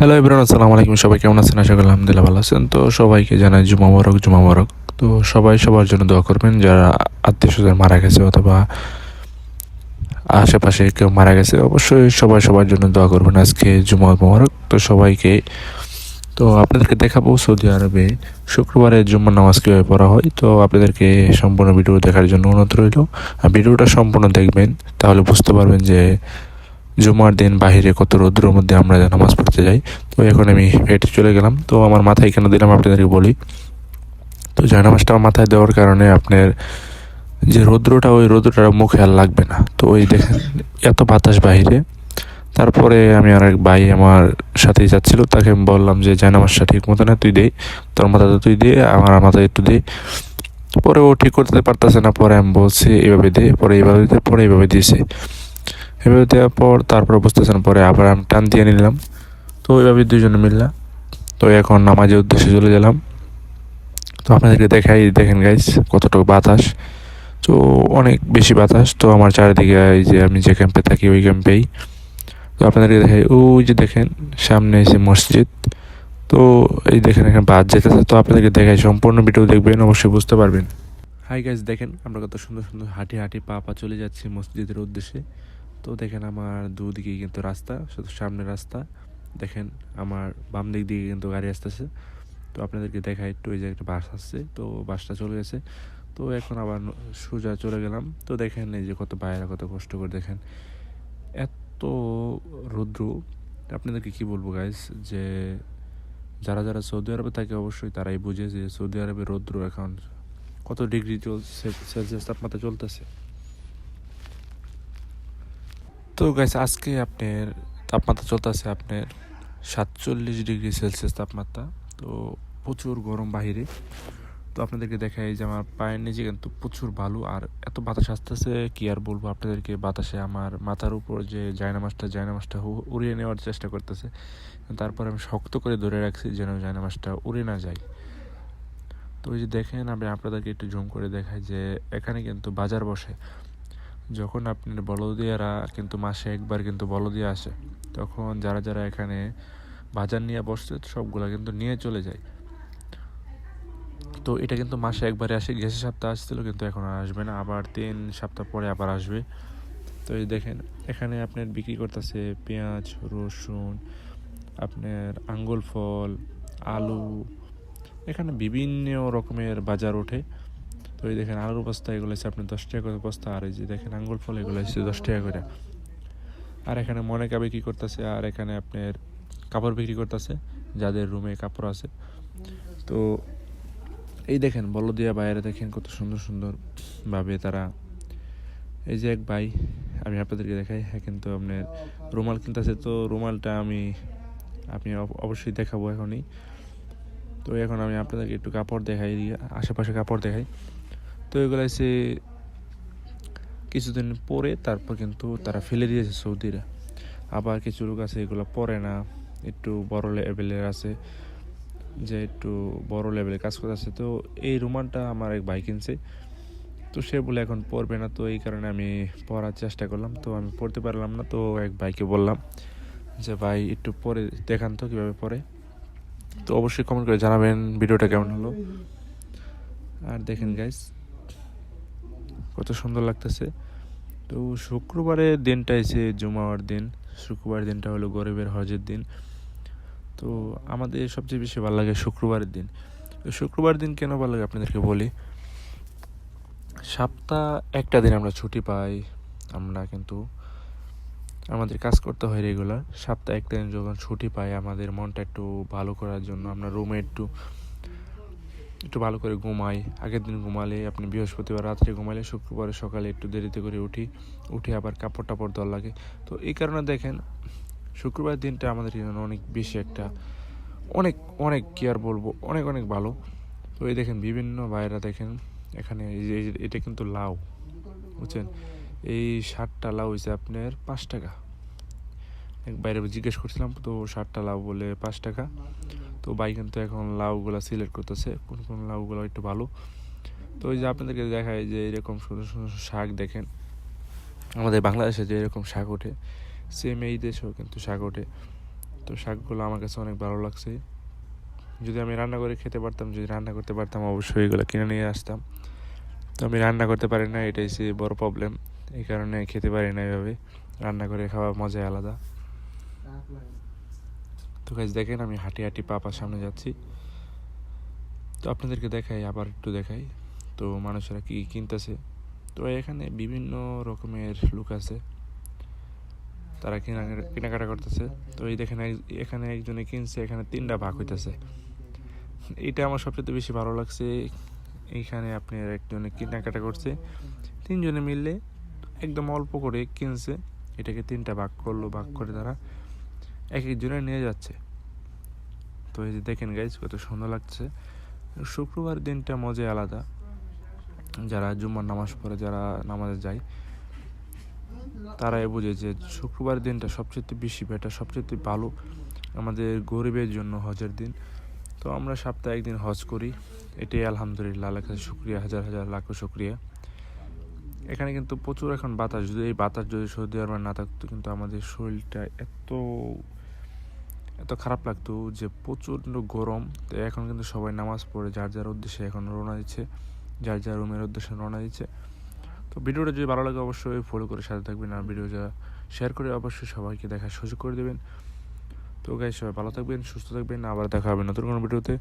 Hello ইবরান আসসালামু আলাইকুম। সবাই কেমন আছেন? আশা করি আলহামদুলিল্লাহ ভালো আছেন। তো সবাইকে জানাই জুমা মোবারক জুমা মোবারক। তো সবাই সবার জন্য দোয়া করবেন। যারা আত্মীয় স্বজন মারা গেছে অথবা আশেপাশে কেউ মারা গেছে, অবশ্যই সবাই সবার জন্য দোয়া করবেন আজকে জুমা মোবারক। তো সবাইকে, তো আপনাদেরকে দেখাবো সৌদি আরবে শুক্রবারে জুম্মার নামাজ কীভাবে পড়া হয়। তো আপনাদেরকে সম্পূর্ণ ভিডিও দেখার জন্য অনুরোধ রইল। আর ভিডিওটা সম্পূর্ণ দেখবেন, তাহলে বুঝতে পারবেন যে জুমার দিন বাহিরে কত রৌদ্রের মধ্যে আমরা নামাজ পড়তে যাই। তো এখন আমি হেঁটে চলে গেলাম। তো আমার মাথায় কেন দিলাম আপনাদেরকে বলি। তো জায়নামাজটা মাথায় দেওয়ার কারণে আপনার যে রৌদ্রটা, ওই রৌদ্রটা মুখে আর লাগবে না। তো ওই দেখেন, এত বাতাস বাহিরে। তারপরে আমি আর এক ভাই আমার সাথেই যাচ্ছিল। তাকে আমি বললাম যে জায়নামাজটা ঠিক মতো না তুই দে। তোর মাথাতে তুই দে, আমার মাথায় একটু দে। পরে ও ঠিক করতে পারতেছে না। পরে আমি বলছি এইভাবে দে, পরে এইভাবে দে, পরে এইভাবে দিয়েছে। এভাবে দেওয়ার পর তারপরে বুঝতেছেন, পরে আবার আমি টান দিয়ে নিলাম। তো ওইভাবে দুজনে মিললাম তো এখন নামাজের উদ্দেশ্যে চলে গেলাম। তো আপনাদেরকে দেখাই, দেখেন গাইস কতটুকু বাতাস। তো অনেক বেশি বাতাস। তো আমার চারিদিকে এই যে আমি যে ক্যাম্পে থাকি, ওই ক্যাম্পেই তো আপনাদেরকে দেখাই, ওই যে দেখেন, সামনে এসে মসজিদ। তো এই দেখেন, এখানে বাদ যেতেছে তো আপনাদেরকে দেখাই সম্পূর্ণ ভিডিও দেখবেন, অবশ্যই বুঝতে পারবেন। হাই গাইস দেখেন, আমরা কত সুন্দর সুন্দর হাঁটি হাঁটি পা পা চলে যাচ্ছি মসজিদের উদ্দেশ্যে। তো দেখেন আমার দুদিকে কিন্তু রাস্তা, শুধু সামনে রাস্তা। দেখেন আমার বাম দিক দিকে কিন্তু গাড়ি আসতেছে। তো আপনাদেরকে দেখা একটু, ওই যে একটা বাস আসছে, তো বাসটা চলে গেছে। তো এখন আবার সোজা চলে গেলাম। তো দেখেন এই যে কত বাইরে কত কষ্ট করে দেখেন। এত রৌদ্র। আপনাদেরকে কি বলব গাইস যে যারা যারা সৌদি আরবে থাকে অবশ্যই তারাই বুঝে যে সৌদি আরবে রৌদ্র এখন কত ডিগ্রি চলছে সেলসিয়াস তাপমাত্রা চলতেছে। তো গাইস আজকে আপনার তাপমাত্রা চলতেছে আপনার সাতচল্লিশ ডিগ্রি সেলসিয়াস তাপমাত্রা। তো প্রচুর গরম বাহিরে। তো আপনাদেরকে দেখাই যে আমার পায়ের নিচে কিন্তু প্রচুর বালু আর এত বাতাস আসতেছে, কি আর বলব আপনাদেরকে? বাতাসে আমার মাথার উপর যে জায়নামাজটা হু- উড়িয়ে নেওয়ার চেষ্টা করতেছে। তারপর আমি শক্ত করে ধরে রাখছি যেন জায়নামাজটা উড়ে না যায়। তো ওই যে দেখেন, আমি আপনাদেরকে একটু জুম করে দেখাই যে এখানে কিন্তু বাজার বসে। যখন আপনার বলদিয়ারা কিন্তু মাসে একবার কিন্তু বলদিয়া আসে, তখন যারা যারা এখানে বাজার নিয়ে বসছে সবগুলা কিন্তু নিয়ে চলে যায়। তো এটা কিন্তু মাসে একবারে আসে, গেছে সপ্তাহ আসছিল কিন্তু এখন আসবে না, আবার তিন সপ্তাহ পরে আবার আসবে। তো এই দেখেন, এখানে আপনার বিক্রি করতেছে পেঁয়াজ, রসুন, আপনার আঙ্গুল ফল, আলু, এখানে বিভিন্ন রকমের বাজার ওঠে। তো এই দেখেন আলুর বস্তা এগুলো হচ্ছে আপনি দশ টাকা করে বস্তা, আর এই যে দেখেন আঙ্গুল ফল এগুলো হচ্ছে দশ টাকা করে। আর এখানে মনেকা বিক্রি করতেছে, আর এখানে আপনার কাপড় বিক্রি করতেছে, যাদের রুমে কাপড় আছে। তো এই দেখেন বলদিয়া বাইরে দেখেন কত সুন্দর সুন্দরভাবে তারা, এই যে এক ভাই, আমি আপনাদেরকে দেখাই হ্যাঁ কিন্তু আপনার রুমাল কিনতেছে, তো রুমালটা আমি আপনি অব- অবশ্যই দেখাবো এখনই। তো এখন আমি আপনাদেরকে একটু কাপড় দেখাই, আশেপাশে কাপড় দেখাই। তো এগুলো হচ্ছে কিছুদিন পরে, তারপর কিন্তু তারা ফেলে দিয়েছে সৌদিরা। আবার কিছু লোক আছে, এগুলো পরে না। একটু বড় লেভেলের আছে, যে একটু বড় লেভেলে কাজ করতেছে। তো এই রুমালটা আমার এক ভাই কিনছে। তো সে বলে, এখন পড়বে না। তো এই কারণে আমি পড়ার চেষ্টা করলাম। তো আমি পড়তে পারলাম না। তো এক ভাইকে বললাম যে, ভাই, একটু পরে দেখান তো কীভাবে পড়ে তো অবশ্যই কমেন্ট করে জানাবেন ভিডিওটা কেমন হলো। আর দেখেন গাইস কত সুন্দর লাগতেছে। তো শুক্রবারের দিনটা এসে জুমার দিন শুক্রবার দিনটা হলো গরিবের হজের দিন। তো আমাদের সবচেয়ে বেশি ভালো লাগে শুক্রবারের দিন। তো শুক্রবার দিন কেন ভালো লাগে আপনাদেরকে বলি? সপ্তাহ একটা দিন আমরা ছুটি পাই, আমরা কিন্তু আমাদের কাজ করতে হয় রেগুলার সপ্তাহে একটা দিন যখন ছুটি পাই, আমাদের মনটা একটু ভালো করার জন্য, আমরা রুমে একটু একটু ভালো করে ঘুমাই। আগের দিন ঘুমালে, আপনি বৃহস্পতিবার রাত্রে ঘুমালে, শুক্রবারে সকালে একটু দেরিতে করে উঠি, উঠে আবার কাপড় টাপড় দেওয়ার লাগে। তো এই কারণে দেখেন শুক্রবার দিনটা আমাদের জন্য অনেক বেশি একটা, অনেক অনেক কি আর বলব, অনেক অনেক ভালো। তো এই দেখেন, বিভিন্ন বাইরা দেখেন, এখানে এই এটা কিন্তু লাউ, বুঝছেন? এই ষাটটা লাউ হয়েছে আপনার পাঁচ টাকা। এক বাইরে জিজ্ঞেস করছিলাম, তো ষাটটা লাউ বলে পাঁচ টাকা। তো ভাই কিন্তু এখন লাউগুলো সিলেক্ট করতেছে। কোন কোন লাউগুলো একটু ভালো। তো ওই যে আপনাদেরকে দেখায় যে এরকম সুন্দর সুন্দর শাক দেখেন। আমাদের বাংলাদেশে যে এরকম শাক ওঠে সেম এই দেশেও কিন্তু শাক ওঠে। তো শাকগুলো আমার কাছে অনেক ভালো লাগছে। যদি আমি রান্না করে খেতে পারতাম, যদি রান্না করতে পারতাম, অবশ্যই এগুলো কিনে নিয়ে আসতাম। তো আমি রান্না করতে পারি না, এটাই সে বড় প্রবলেম এই কারণে খেতে পারি না এভাবে। রান্না করে খাওয়ার মজাই আলাদা। তো গাছ দেখেন, আমি হাঁটি হাঁটি পাপার সামনে যাচ্ছি। তো আপনাদেরকে দেখাই, আবার একটু দেখাই। তো মানুষেরা কি কিনতেছে? তো এখানে বিভিন্ন রকমের লোক আছে। তারা কেনা কেনাকাটা করতেছে। তো এই দেখেন এখানে একজনে কিনছে, এখানে তিনটা ভাগ হইতেছে। এটা আমার সবচেয়ে বেশি ভালো লাগছে। এইখানে আপনি একজনে কেনাকাটা করছে। তিনজনে মিললে একদম অল্প করে কিনছে। এটাকে তিনটা ভাগ করল, ভাগ করে তারা। এক একজনে নিয়ে যাচ্ছে। তো এই যে দেখেন গাইজ কত সুন্দর লাগছে। শুক্রবার দিনটা মজাই আলাদা। যারা জুম্মার নামাজ পড়ে, যারা নামাজে যায়, তারাই বুঝে যে শুক্রবার দিনটা সবচেয়ে বেশি বেটার সবচেয়ে ভালো আমাদের গরিবের জন্য হজের দিন। তো আমরা সপ্তাহে একদিন হজ করি। এটাই আলহামদুলিল্লাহ আল্লাহ শুক্রিয়া, হাজার হাজার লাখো শুক্রিয়া। এখানে কিন্তু প্রচুর এখন বাতাস, যদি এই বাতাস যদি সৌদি আরবে না থাকতো, কিন্তু আমাদের শরীরটা এত এত খারাপ লাগতো যে প্রচণ্ড গরম। তো এখন কিন্তু সবাই নামাজ পড়ে, যার যার উদ্দেশ্যে এখন রওনা দিচ্ছে, যার যার রুমের উদ্দেশ্যে রওনা দিচ্ছে। তো ভিডিওটা যদি ভালো লাগে অবশ্যই ফলো করে সাথে থাকবেন আর ভিডিওটা শেয়ার করে অবশ্যই সবাইকে দেখার সুযোগ করে দেবেন। তো গাই সবাই ভালো থাকবেন, সুস্থ থাকবেন। আবার দেখা হবে নতুন কোনো ভিডিওতে।